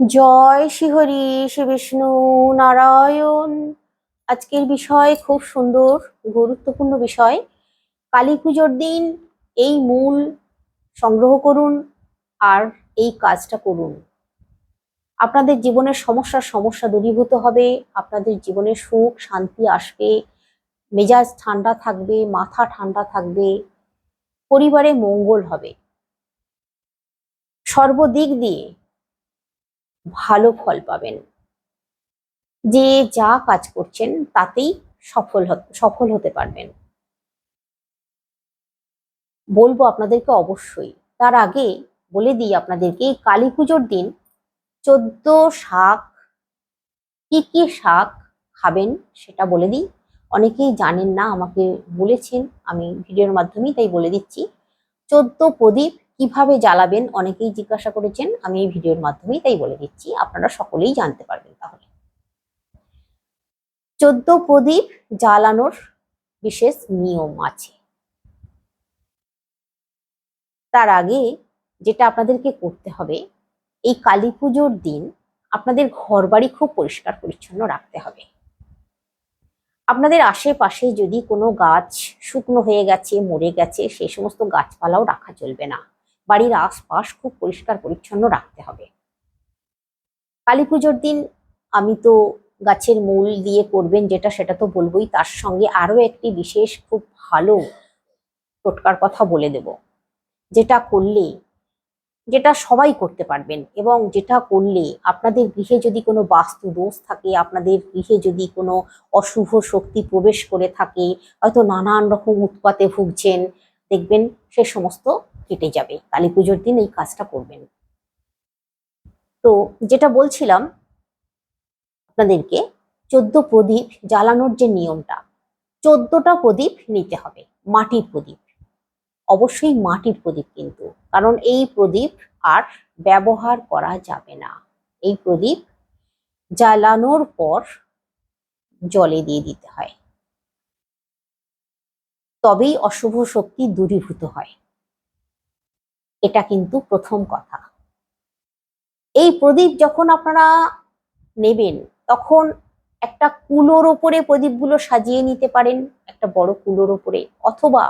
জয় শ্রীহরি শ্রী বিষ্ণু নারায়ণ। আজকের বিষয় খুব সুন্দর, গুরুত্বপূর্ণ বিষয়। কালী পুজোর দিন এই মূল সংগ্রহ করুন আর এই কাজটা করুন। আপনাদের জীবনের সমস্যার সমস্যা দূরীভূত হবে, আপনাদের জীবনে সুখ, শান্তি আসবে, মেজাজ ঠান্ডা থাকবে, মাথা ঠান্ডা থাকবে, পরিবারে মঙ্গল হবে। সর্বদিক দিয়ে ভালো ফল পাবেন। যে যা কাজ করছেন তাতেই সফল সফল হতে পারবেন। বলব আপনাদেরকে অবশ্যই, তার আগে বলে দিই আপনাদেরকে কালী পুজোর দিন চোদ্দ শাক, কি কি শাক খাবেন সেটা বলে দিই। অনেকেই জানেন না, আমাকে বলেছেন, আমি ভিডিওর মাধ্যমেই তাই বলে দিচ্ছি। চোদ্দ প্রদীপ কীভাবে জ্বালাবেন? অনেকেই জিজ্ঞাসা করেছেন, আমি এই ভিডিওর মাধ্যমেই তাই বলে দিচ্ছি, আপনারা সকলেই জানতে পারবেন তাহলে। চোদ্দ প্রদীপ জ্বালানোর বিশেষ নিয়ম আছে। তার আগে যেটা আপনাদেরকে করতে হবে, এই কালী পুজোর দিন আপনাদের ঘরবাড়ি খুব পরিষ্কার পরিচ্ছন্ন রাখতে হবে। আপনাদের আশেপাশে যদি কোনো গাছ শুকনো হয়ে গেছে, মরে গেছে সেই সমস্ত গাছপালাও রাখা চলবে না। বাড়ির আশপাশ খুব পরিষ্কার পরিচ্ছন্ন রাখতে হবে। কালী পুজোর দিন আমি তো গাছের মূল দিয়ে করবেন যেটা সেটা তো বলবোই, তার সঙ্গে আরও একটি বিশেষ খুব ভালো টোটকার কথা বলে দেব। যেটা করলে, যেটা সবাই করতে পারবেন এবং যেটা করলে আপনাদের গৃহে যদি কোনো বাস্তু দোষ থাকে, আপনাদের গৃহে যদি কোনো অশুভ শক্তি প্রবেশ করে থাকে, হয়তো নানান রকম উৎপাতে ভুগছেন, দেখবেন সে সমস্ত কেটে যাবে। কালী পুজোর দিন এই কাজটা করবেন। তো যেটা বলছিলাম আপনাদেরকে, চোদ্দ প্রদীপ জ্বালানোর যে নিয়মটা, চোদ্দটা প্রদীপ নিতে হবে, মাটির প্রদীপ। অবশ্যই মাটির প্রদীপ কিন্তু, কারণ এই প্রদীপ আর ব্যবহার করা যাবে না। এই প্রদীপ জ্বালানোর পর জলে দিয়ে দিতে হয়। তবেই অশুভ শক্তি দূরীভূত হয়। এটা কিন্তু প্রথম কথা। এই প্রদীপ যখন আপনারা নেবেন, তখন একটা কুলোর ওপরে প্রদীপগুলো সাজিয়ে নিতে পারেন, একটা বড় কুলোর ওপরে, অথবা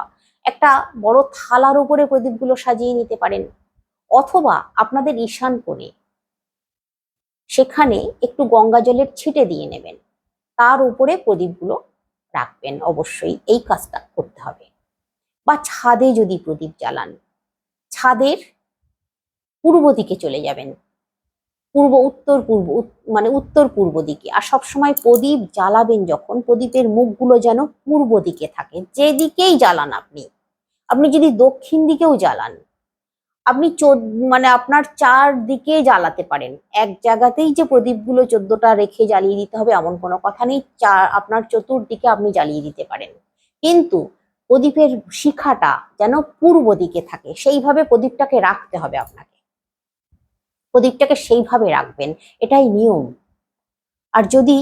একটা বড় থালার ওপরে প্রদীপগুলো সাজিয়ে নিতে পারেন, অথবা আপনাদের ঈশান কোণে। সেখানে একটু গঙ্গা জলের ছিটে দিয়ে নেবেন। তার উপরে প্রদীপগুলো রাখবেন। অবশ্যই এই কাজটা করতে হবে। বা ছাদে যদি প্রদীপ জ্বালান ছাদের পূর্ব দিকে চলে যাবেন। পূর্ব, উত্তর, পূর্ব মানে উত্তর, পূর্ব দিকে। আর সবসময় প্রদীপ জ্বালাবেন যখন, প্রদীপের মুখগুলো যেন পূর্ব দিকে থাকে। যেদিকেই জ্বালান আপনি। আপনি যদি দক্ষিণ দিকেও জ্বালান, আপনি চোদ- মানে আপনার চার দিকে জ্বালাতে পারেন। এক জায়গাতেই যে প্রদীপগুলো চোদ্দটা রেখে জ্বালিয়ে দিতে হবে, এমন কোনো কথা নেই। চার, আপনার চতুর্দিকে আপনি জ্বালিয়ে দিতে পারেন। কিন্তু প্রদীপের শিখাটা যেন পূর্ব দিকে থাকে। সেইভাবে প্রদীপটাকে রাখতে হবে আপনাকে। প্রদীপটাকে সেইভাবে রাখবেন, এটাই নিয়ম। আর যদি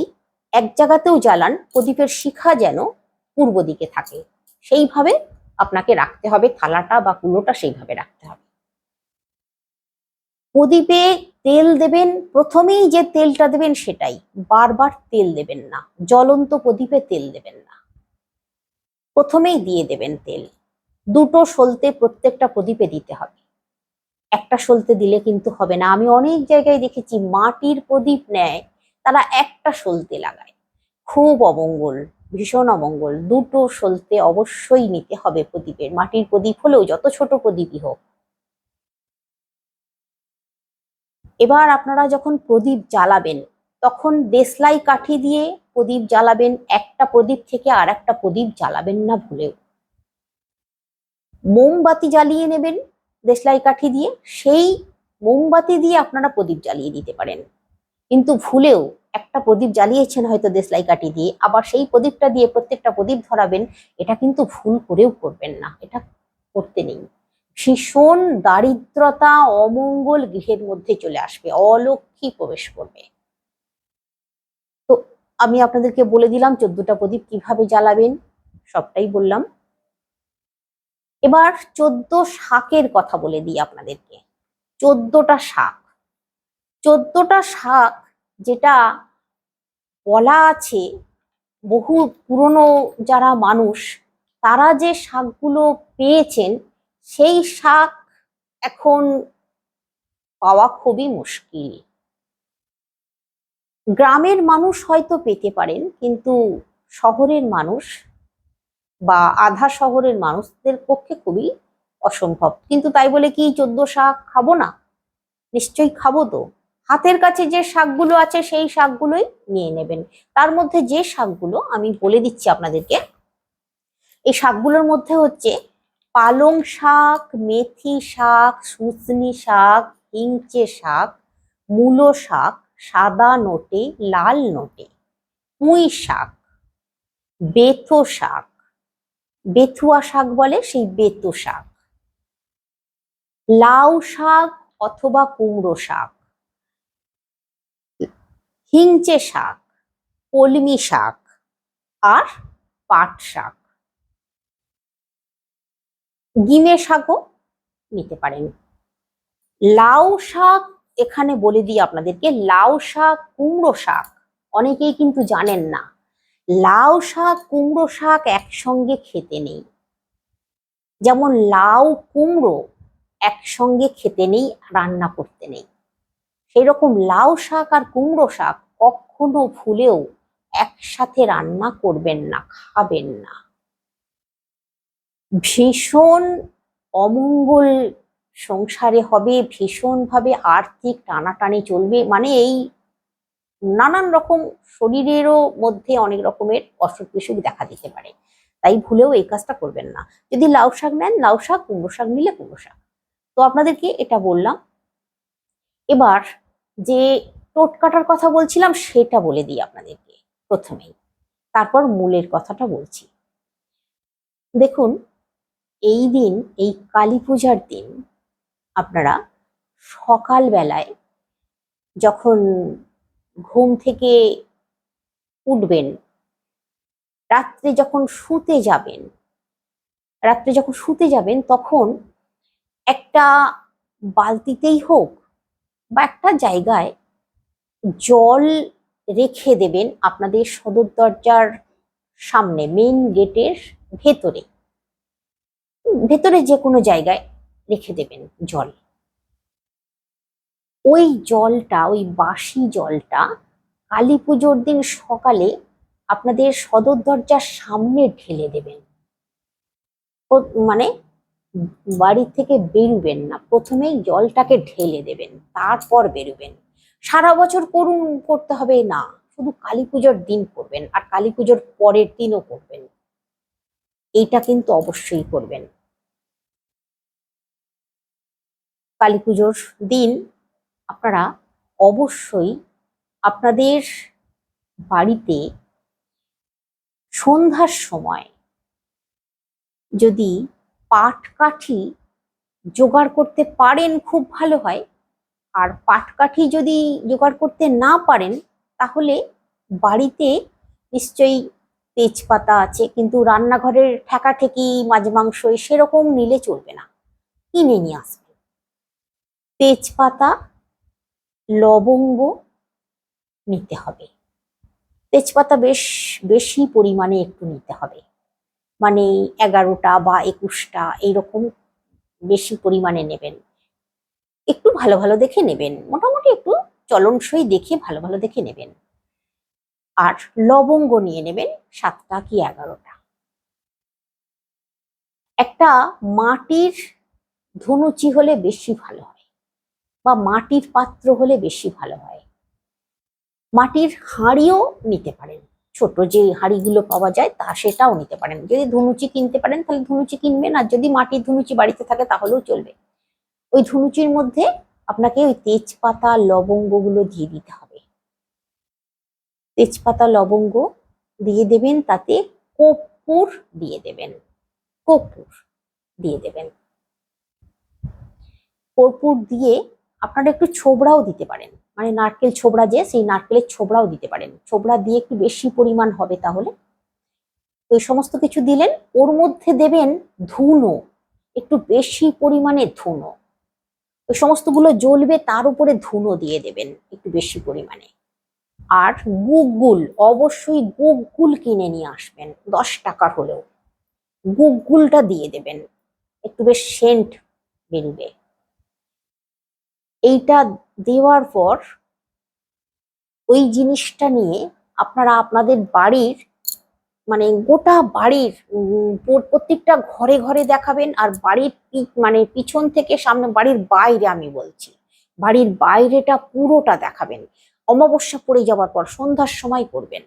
এক জায়গাতেও জ্বালান, প্রদীপের শিখা যেন পূর্ব দিকে থাকে, সেইভাবে আপনাকে রাখতে হবে, থালাটা বা কুলোটা সেইভাবে রাখতে হবে। প্রদীপে তেল দেবেন, প্রথমেই যে তেলটা দেবেন সেটাই। বারবার তেল দেবেন না, জ্বলন্ত প্রদীপে তেল দেবেন না। প্রথমেই দিয়ে দেবেন তেল। দুটো সলতে প্রত্যেকটা প্রদীপে দিতে হবে। একটা সলতে দিলে কিন্তু হবে না। আমি অনেক জায়গায় দেখেছি মাটির প্রদীপ নেয়, তারা একটা সলতে লাগায়। খুব অমঙ্গল, ভীষণ অমঙ্গল। দুটো সলতে অবশ্যই নিতে হবে প্রদীপের। মাটির প্রদীপ হলেও যত ছোট প্রদীপই হোক। এবার আপনারা যখন প্রদীপ জ্বালাবেন তখন দেশলাই কাঠি দিয়ে প্রদীপ জ্বালাবেন, একটা প্রদীপ থেকে আর একটা প্রদীপ জ্বালাবেন না ভুলেও। মোমবাতি জ্বালিয়ে নেবেন দেশলাই কাঠি দিয়ে, সেই মোমবাতি দিয়ে আপনারা প্রদীপ জ্বালিয়ে দিতে পারেন। কিন্তু ভুলেও একটা প্রদীপ জ্বালিয়েছেন হয়তো দেশলাই কাঠি দিয়ে, আবার সেই প্রদীপটা দিয়ে প্রত্যেকটা প্রদীপ ধরাবেন, এটা কিন্তু ভুল করেও করবেন না, এটা করতে নেই। ভীষণ দারিদ্রতা, অমঙ্গল গৃহের মধ্যে চলে আসবে অলক্ষী প্রবেশ করবে। আমি আপনাদেরকে বলে দিলাম চোদ্দটা প্রদীপ কীভাবে জ্বালাবেন, সবটাই বললাম। এবার চোদ্দ শাকের কথা বলে দিই আপনাদেরকে। চোদ্দটা শাক। চোদ্দটা শাক যেটা বলা আছে বহু পুরনো যারা মানুষ, তারা যে শাকগুলো পেয়েছেন, সেই শাক এখন পাওয়া খুবই মুশকিল। গ্রামের মানুষ হয়তো পেতে পারেন, কিন্তু শহরের মানুষ বা আধা শহরের মানুষদের পক্ষে খুবই অসম্ভব। কিন্তু তাই বলে কি চোদ্দ শাক খাব না? নিশ্চয়ই খাব তো। হাতের কাছে যে শাকগুলো আছে, সেই শাকগুলোই নিয়ে নেবেন। তার মধ্যে যে শাকগুলো আমি বলে দিচ্ছি আপনাদেরকে, এই শাকগুলোর মধ্যে হচ্ছে পালং শাক, মেথি শাক সুসনি শাক, হিংচে শাক, মূলো শাক সাদা নোটে, লাল নোটে। পুঁই শাক বেথো শাক। বেথুয়া শাক বলে সেই বেতো শাক। লাউ শাক অথবা কুমড়ো শাক। হিংচে শাক, কলমি শাক আর পাট শাক। গিমে শাকও নিতে পারেন। লাউ শাক এখানে বলে দিই আপনাদেরকে, লাউ শাক, কুমড়ো শাক, অনেকেই কিন্তু জানেন না। লাউ শাক, কুমড়ো শাক একসঙ্গে খেতে নেই। যেমন লাউ, কুমড়ো একসঙ্গে খেতে নেই, রান্না করতে নেই। সেই রকম লাউ শাক আর কুমড়ো শাক কখনো ভুলেও একসাথে রান্না করবেন না, খাবেন না। ভীষণ অমঙ্গল সংসারে হবে, ভীষণভাবে আর্থিক টানাটানি চলবে মানে এই নানান রকম শরীরেরও মধ্যে অনেক রকমের অসুখ বিসুখ দেখা দিতে পারে। তাই ভুলেও এই কাজটা করবেন না। যদি লাউ শাক নেন, লাউ শাক, কুমড়ো শাক নিলে কুমড়ো শাক। তো আপনাদেরকে এটা বললাম। এবার যে টোটকাটার কথা বলছিলাম, সেটা বলে দিই আপনাদেরকে প্রথমেই। তারপর মূলের কথাটা বলছি। দেখুন, এই দিন, এই কালী পূজার দিন আপনারা সকাল বেলায় যখন ঘুম থেকে উঠবেন, রাত্রে যখন শুতে যাবেন, রাত্রে যখন শুতে যাবেন তখন একটা বালতিতেই হোক বা একটা জায়গায় জল রেখে দেবেন আপনাদের সদর দরজার সামনে মেইন গেটের ভেতরে। ভেতরে যে কোনো জায়গায় রেখে দেবেন জল। ওই জলটা, ওই বাসি জলটা কালী পুজোর দিন সকালে আপনাদের সদর দরজার সামনে ঢেলে দেবেন। মানে বাড়ি থেকে বেরুবেন না। প্রথমেই জলটাকে ঢেলে দেবেন, তারপর বেরুবেন। সারা বছর করুন, করতে হবে না। শুধু কালী পুজোর দিন করবেন, আর কালী পুজোর পরের দিনও করবেন। এইটা কিন্তু অবশ্যই করবেন। কালী পুজোর দিন আপনারা অবশ্যই আপনাদের বাড়িতে সন্ধ্যার সময় যদি পাটকাঠি জোগাড় করতে পারেন, খুব ভালো হয়। আর পাটকাঠি যদি জোগাড় করতে না পারেন, তাহলে বাড়িতে নিশ্চয়ই তেজপাতা আছে, কিন্তু রান্নাঘরের ঠেকাঠেকি মাছ মাংস সেরকম নিলে চলবে না। কিনে নিয়ে আসবেন। তেজপাতা, লবঙ্গ নিতে হবে। তেজপাতা বেশ, বেশি পরিমাণে একটু নিতে হবে। মানে এগারোটা বা একুশটা এইরকম বেশি পরিমাণে নেবেন। একটু ভালো ভালো দেখে নেবেন। মোটামুটি একটু চলনসই দেখে ভালো ভালো দেখে নেবেন। আর লবঙ্গ নিয়ে নেবেন সাতটা কি এগারোটা। একটা মাটির ধনুচি হলে বেশি ভালো হয়। বা মাটির পাত্র হলে বেশি ভালো হয়। মাটির হাঁড়িও নিতে পারেন। ছোট যে হাঁড়িগুলো পাওয়া যায়, তা সেটাও নিতে পারেন। যদি ধনুচি কিনতে পারেন, তাহলে ধনুচি কিনবেন, আর যদি মাটির ধনুচি বাড়িতে থাকে, তাহলেও চলবে। ওই ধনুচির মধ্যে আপনাকে ওই তেজপাতা, লবঙ্গগুলো দিয়ে দিতে হবে। তেজপাতা, লবঙ্গ দিয়ে দেবেন, তাতে কর্পূর দিয়ে দেবেন। কর্পূর দিয়ে দেবেন। কর্পূর দিয়ে আপনারা একটু ছোবড়াও দিতে পারেন। মানে নারকেল ছোবড়া যে, সেই নারকেলের ছোবড়াও দিতে পারেন। ছোবড়া দিয়ে একটু বেশি পরিমাণ হবে তাহলে। তো সমস্ত কিছু দিলেন, ওর মধ্যে দেবেন ধুনো, একটু বেশি পরিমাণে ধুনো। ওই সমস্তগুলো জ্বলবে, তার উপরে ধুনো দিয়ে দেবেন একটু বেশি পরিমাণে। আর গুগগুল, অবশ্যই গুগগুল কিনে নিয়ে আসবেন, দশ টাকার হলেও। গুগগুলটা দিয়ে দেবেন, একটু বেশ সেন্ট বেরোবে। এইটা দেওয়ার পর ওই জিনিসটা নিয়ে আপনারা আপনাদের বাড়ির মানে গোটা বাড়ির প্রত্যেকটা ঘরে ঘরে দেখাবেন আর বাড়ির মানে পিছন থেকে সামনে বাড়ির বাইরে আমি বলছি। বাড়ির বাইরেটা পুরোটা দেখাবেন। অমাবস্যা পড়ে যাওয়ার পর সন্ধ্যার সময় করবেন।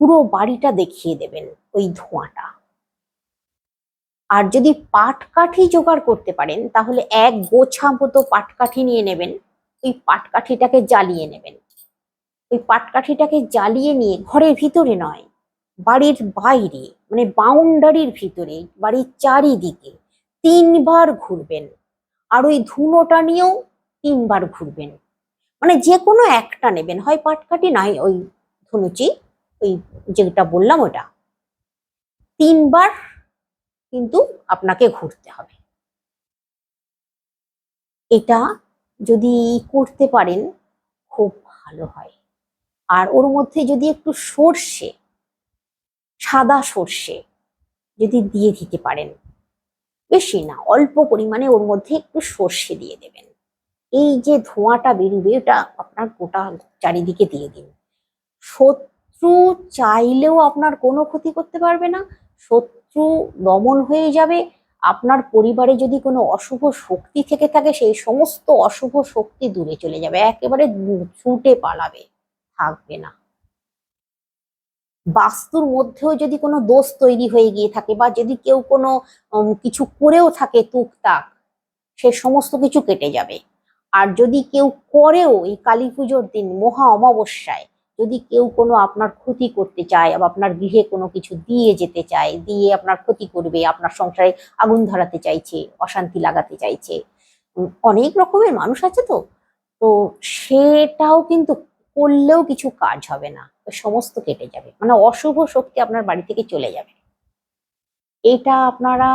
পুরো বাড়িটা দেখিয়ে দেবেন ওই ধোঁয়াটা। আর যদি পাটকাঠি জোগাড় করতে পারেন, তাহলে এক গোছা মতো পাটকাঠি নিয়ে নেবেন। ওই পাটকাঠিটাকে জ্বালিয়ে নেবেন। ওই পাটকাঠিটাকে জ্বালিয়ে নিয়ে ঘরের ভিতরে নয়, বাড়ির বাইরে মানে বাউন্ডারির ভিতরে, বাড়ির চারিদিকে তিনবার ঘুরবেন। আর ওই ধুনোটা নিয়েও তিনবার ঘুরবেন। মানে যে কোনো একটা নেবেন, হয় পাটকাঠি নাই ওই ধনুচি, ওই যেটা বললাম ওটা। তিনবার কিন্তু আপনাকে ঘুরতে হবে। এটা যদি করতে পারেন, খুব ভালো হয়। আর ওর মধ্যে যদি একটু সর্ষে, সাদা সর্ষে যদি দিয়ে দিতে পারেন, বেশি না, অল্প পরিমাণে ওর মধ্যে একটু সর্ষে দিয়ে দেবেন। এই যে ধোঁয়াটা বেরোবে ওটা আপনার গোটা চারিদিকে দিয়ে দিন। শত্রু চাইলেও আপনার কোনো ক্ষতি করতে পারবে না শত্রু দমন হয়ে যাবে, আপনার পরিবারে যদি কোনো অশুভ শক্তি থেকে থাকে, সেই সমস্ত অশুভ শক্তি দূরে চলে যাবে, একেবারে ছুটে পালাবে, থাকবে না। বাস্তুর মধ্যেও যদি কোনো দোষ তৈরি হয়ে গিয়ে থাকে বা যদি কেউ কোনো কিছু করেও থাকে টুকটাক, সে সমস্ত কিছু কেটে যাবে। আর যদি কেউ করেও এই কালী পুজোর দিন মহা অমাবস্যায় যদি কেউ কোনো আপনার ক্ষতি করতে চায় বা আপনার গৃহে কোনো কিছু দিয়ে যেতে চায়, দিয়ে আপনার ক্ষতি করবে, আপনার সংসারে আগুন ধরাতে চাইছে, অশান্তি লাগাতে চাইছে অনেক রকমের মানুষ আছে তো। তো সেটাও কিন্তু করলেও কিছু কাজ হবে না সমস্ত কেটে যাবে মানে অশুভ শক্তি আপনার বাড়ি থেকে চলে যাবে। এটা আপনারা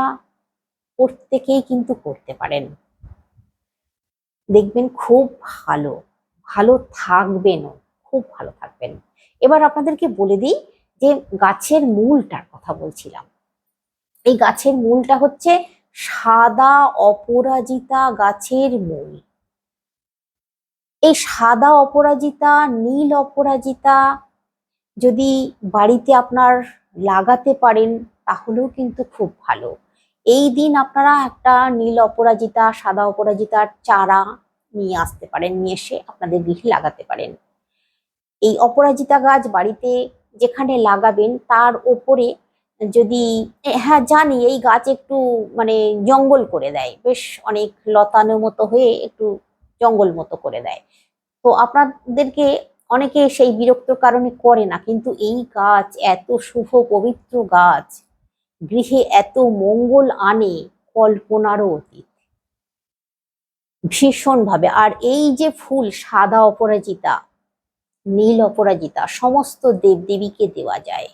প্রত্যেকেই কিন্তু করতে পারেন। দেখবেন খুব ভালো ভালো থাকবেনও। খুব ভালো থাকবেন। এবার আপনাদেরকে বলে দিই যে গাছের মূলটার কথা বলছিলাম। এই গাছের মূলটা হচ্ছে সাদা অপরাজিতা গাছের মূল। এই সাদা অপরাজিতা, নীল অপরাজিতা যদি বাড়িতে আপনার লাগাতে পারেন তাহলেও কিন্তু খুব ভালো। এই দিন আপনারা একটা নীল অপরাজিতা, সাদা অপরাজিতার চারা নিয়ে আসতে পারেন, নিয়ে এসে আপনাদের গৃহে লাগাতে পারেন। এই অপরাজিতা গাছ বাড়িতে যেখানে লাগাবেন, তার ওপরে যদি হ্যাঁ জানি এই গাছ একটু মানে জঙ্গল করে দেয়। বেশ অনেক লতানো মতো হয়ে একটু জঙ্গল মতো করে দেয়। তো আপনাদেরকে অনেকে সেই বিরক্তর কারণে করে না, কিন্তু এই গাছ এত শুভ পবিত্র গাছ, গৃহে এত মঙ্গল আনে কল্পনারও অতীত। ভীষণভাবে। আর এই যে ফুল, সাদা অপরাজিতা নীল অপরাজিতা, সমস্ত দেবদেবীকে দেওয়া যায়।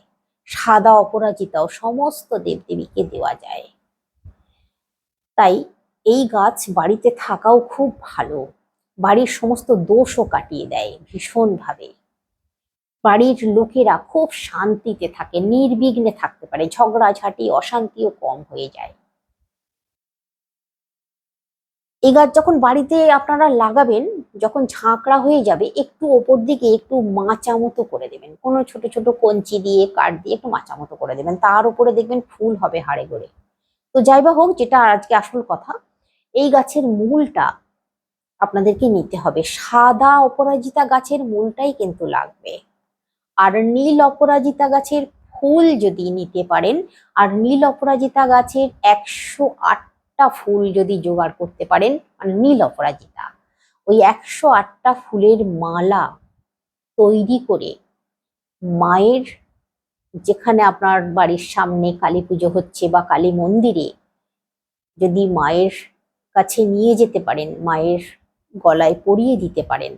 সাদা অপরাজিতাও সমস্ত দেবদেবীকে দেওয়া যায়। তাই এই গাছ বাড়িতে থাকাও খুব ভালো। বাড়ির সমস্ত দোষও কাটিয়ে দেয় ভীষণভাবে। বাড়ির লোকেরা খুব শান্তিতে থাকে, নির্বিঘ্নে থাকতে পারে। ঝগড়াঝাটি, অশান্তিও কম হয়ে যায়। এই গাছ যখন বাড়িতে আপনারা লাগাবেন, যখন ঝাঁকড়া হয়ে যাবে, একটু ওপর দিকে একটু মাচা মতো করে দেবেন। কোনো ছোট ছোট কঞ্চি দিয়ে, কাঠ দিয়ে একটু মাচা মতো করে দেবেন। তার উপরে দেখবেন ফুল হবে হাড়ে গড়ে। তো যাই বা হোক, যেটা আজকে আসল কথা, এই গাছের মূলটা আপনাদেরকে নিতে হবে। সাদা অপরাজিতা গাছের মূলটাই কিন্তু লাগবে। আর নীল অপরাজিতা গাছের ফুল যদি নিতে পারেন, আর নীল অপরাজিতা গাছের একশো আট আটটা ফুল যদি জোগাড় করতে পারেন মানে নীল অপরাজিতা, ওই একশো আটটা ফুলের মালা তৈরি করে মায়ের যেখানে আপনার বাড়ির সামনে কালী পুজো হচ্ছে বা কালী মন্দিরে যদি মায়ের কাছে নিয়ে যেতে পারেন, মায়ের গলায় পরিয়ে দিতে পারেন,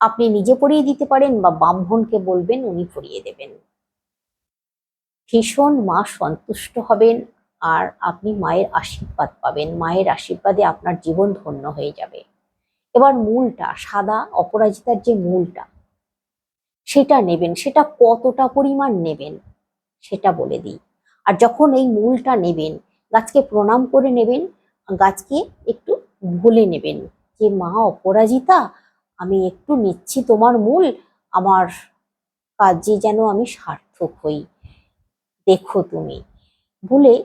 আপনি নিজে পরিয়ে দিতে পারেন বা ব্রাহ্মণকে বলবেন, উনি পরিয়ে দেবেন। ভীষণ মা সন্তুষ্ট হবেন। আর আপনি মায়ের আশীর্বাদ পাবেন। মায়ের আশীর্বাদে আপনার জীবন ধন্য হয়ে যাবে। এবার মূলটা, সাদা অপরাজিতার যে মূলটা, সেটা নেবেন। সেটা কতটা পরিমাণ নেবেন, সেটা বলে দিই। আর যখন এই মূলটা নেবেন, গাছকে প্রণাম করে নেবেন, গাছকে একটু ভুলে নেবেন যে, মা অপরাজিতা, আমি একটু নিচ্ছি তোমার মূল, আমার কাজে যেন আমি সার্থক হই। দেখো তুমি। বলে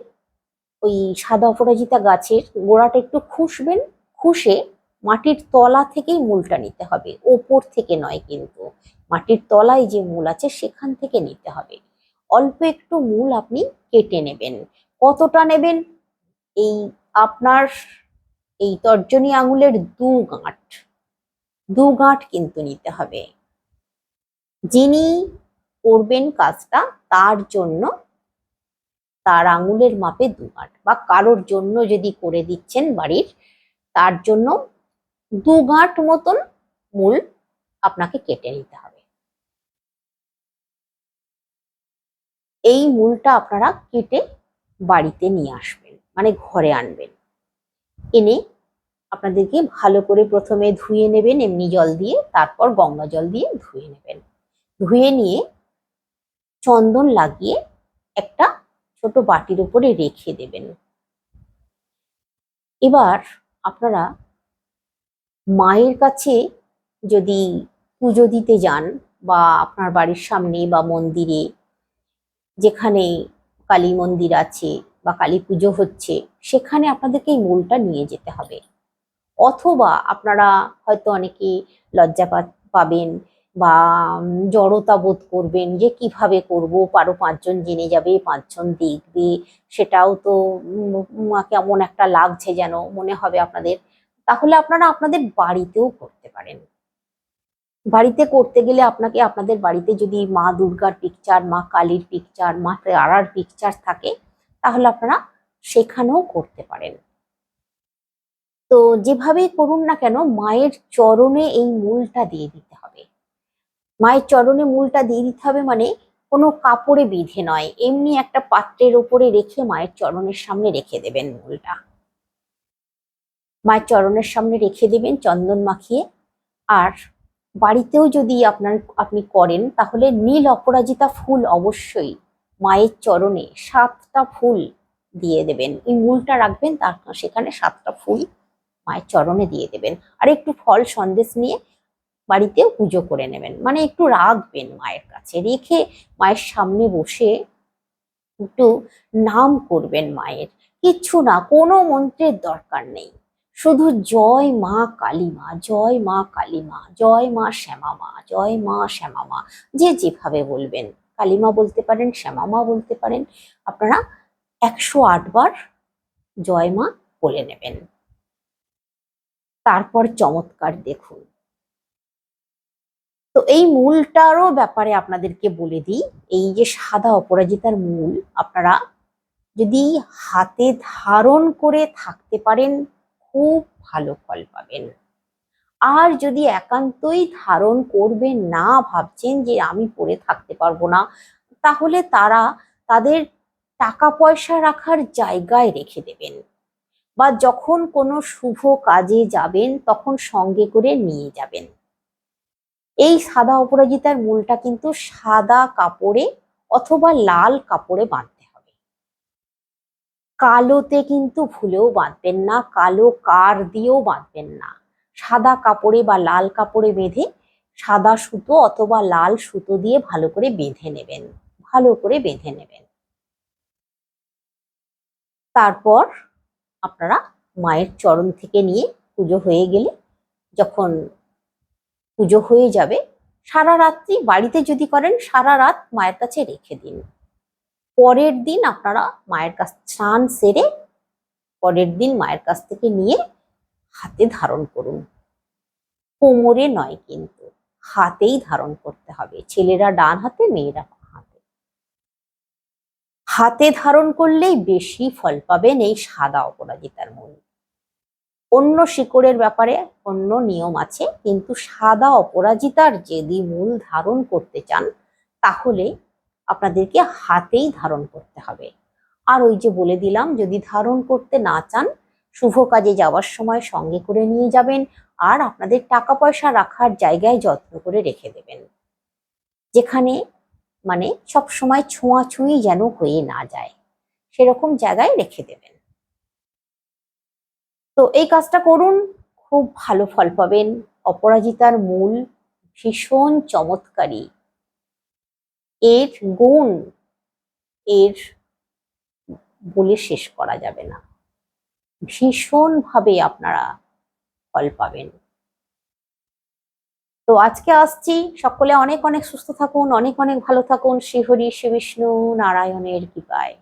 ওই সাদা অপরাজিতা গাছের গোড়াটা একটু খুশবেন খুশে মাটির তলা থেকেই মূলটা নিতে হবে। ওপর থেকে নয় কিন্তু, মাটির তলায় যে মূল আছে সেখান থেকে নিতে হবে। অল্প একটু মূল আপনি কেটে নেবেন। কতটা নেবেন? এই আপনার এই তর্জনী আঙুলের দু গাঁট। দু গাঁট কিন্তু নিতে হবে। যিনি করবেন কাজটা তার জন্য তার আঙুলের মাপে দু গাঁট বা কারোর জন্য যদি করে দিচ্ছেন বাড়ির, তার জন্য দু গাঁট মতন মূল আপনাকে কেটে নিতে হবে। এই মূলটা আপনারা কেটে বাড়িতে নিয়ে আসবেন মানে ঘরে আনবেন। এনে আপনাদেরকে ভালো করে প্রথমে ধুয়ে নেবেন, এমনি জল দিয়ে, তারপর গঙ্গা জল দিয়ে ধুয়ে নেবেন। ধুয়ে নিয়ে চন্দন লাগিয়ে একটা ছোট বাটির উপরে রেখে দেবেন। এবার আপনারা মায়ের কাছে যদি পুজো দিতে যান বা আপনার বাড়ির সামনে বা মন্দিরে, যেখানে কালী মন্দির আছে বা কালী পুজো হচ্ছে, সেখানে আপনাদেরকে এই মূলটা নিয়ে যেতে হবে। অথবা আপনারা হয়তো অনেকে লজ্জা পাবেন বা জড়তা বোধ করবেন যে কীভাবে করব, পারো পাঁচজন জেনে যাবে, পাঁচজন দেখবে, সেটাও তো কেমন একটা লাগছে যেন মনে হবে আপনাদের। তাহলে আপনারা আপনাদের বাড়িতেও করতে পারেন। বাড়িতে করতে গেলে আপনাকে আপনাদের বাড়িতে যদি মা দুর্গার পিকচার মা কালীর পিকচার মা তারার পিকচার থাকে, তাহলে আপনারা সেখানেও করতে পারেন। তো যেভাবেই করুন না কেন, মায়ের চরণে এই মূলটা দিয়ে দিতে হবে। মায়ের চরণে মূলটা দিয়ে দিতে হবে মানে কোনো কাপড়ে বেঁধে নয়। এমনি একটা পাত্রের ওপরে রেখে মায়ের চরণের সামনে রেখে দেবেন মূলটা। মায়ের চরণের সামনে রেখে দেবেন চন্দন মাখিয়ে। আর বাড়িতেও যদি আপনার, আপনি করেন, তাহলে নীল অপরাজিতা ফুল অবশ্যই মায়ের চরণে সাতটা ফুল দিয়ে দেবেন। এই মূলটা রাখবেন তার সেখানে সাতটা ফুল মায়ের চরণে দিয়ে দেবেন। আর একটু ফল সন্দেশ নিয়ে বাড়িতেও পুজো করে নেবেন। মানে একটু রাখবেন মায়ের কাছে। রেখে মায়ের সামনে বসে একটু নাম করবেন মায়ের। কিচ্ছু না, কোনো মন্ত্রের দরকার নেই। শুধু জয় মা কালী মা, জয় মা কালী মা, জয় মা শ্যামা মা, জয় মা শ্যামা মা। যে যেভাবে বলবেন। কালীমা বলতে পারেন, শ্যামা মা বলতে পারেন। আপনারা একশো বার জয় মা বলে নেবেন। তারপর চমৎকার দেখুন। তো এই মূলটারও ব্যাপারে আপনাদেরকে বলে দিই, এই যে সাদা অপরাজিতার মূল, আপনারা যদি হাতে ধারণ করে থাকতে পারেন, খুব ভালো ফল পাবেন। আর যদি একান্তই ধারণ করবেন না ভাবছেন যে আমি পরে থাকতে পারব না, তাহলে তারা তাদের টাকা পয়সা রাখার জায়গায় রেখে দেবেন বা যখন কোনো শুভ কাজে যাবেন, তখন সঙ্গে করে নিয়ে যাবেন। এই সাদা অপরাজিতার মূলটা কিন্তু সাদা কাপড়ে অথবা লাল কাপড়ে বাঁধতে হবে। কালোতে কিন্তু ভুলেও বাঁধবেন না, কালো কার দিয়েও বাঁধবেন না। সাদা কাপড়ে বা লাল কাপড়ে বেঁধে সাদা সুতো অথবা লাল সুতো দিয়ে ভালো করে বেঁধে নেবেন, ভালো করে বেঁধে নেবেন। তারপর আপনারা মায়ের চরণ থেকে নিয়ে পুজো হয়ে গেলে যখন পুজো হয়ে যাবে, সারা রাত্রি বাড়িতে যদি করেন, সারা রাত মায়ের কাছে রেখে দিন। পরের দিন আপনারা মায়ের কাছ, স্নান সেরে পরের দিন মায়ের কাছ থেকে নিয়ে হাতে ধারণ করুন। কোমরে নয় কিন্তু, হাতেই ধারণ করতে হবে। ছেলেরা ডান হাতে, মেয়েরা হাতে। হাতে ধারণ করলেই বেশি ফল পাবেন এই সাদা অপরাজিতার মূল। অন্য শিকড়ের ব্যাপারে অন্য নিয়ম আছে, কিন্তু সাদা অপরাজিতার যদি মূল ধারণ করতে চান, তাহলে আপনাদেরকে হাতেই ধারণ করতে হবে। আর ওই যে বলে দিলাম, যদি ধারণ করতে না চান, শুভ কাজে যাওয়ার সময় সঙ্গে করে নিয়ে যাবেন আর আপনাদের টাকা পয়সা রাখার জায়গায় যত্ন করে রেখে দেবেন। যেখানে মানে সব সময় ছোঁয়াছুঁই যেন হয়ে না যায়, সেরকম জায়গায় রেখে দেবেন। তো এই কাজটা করুন, খুব ভালো ফল পাবেন। অপরাজিতার মূল ভীষণ চমৎকারী। এর গুণ, এর বলে শেষ করা যাবে না। ভীষণভাবে আপনারা ফল পাবেন। তো আজকে আসছি। সকলে অনেক অনেক সুস্থ থাকুন, অনেক অনেক ভালো থাকুন। শ্রীহরি শ্রী বিষ্ণু নারায়ণের কৃপায়।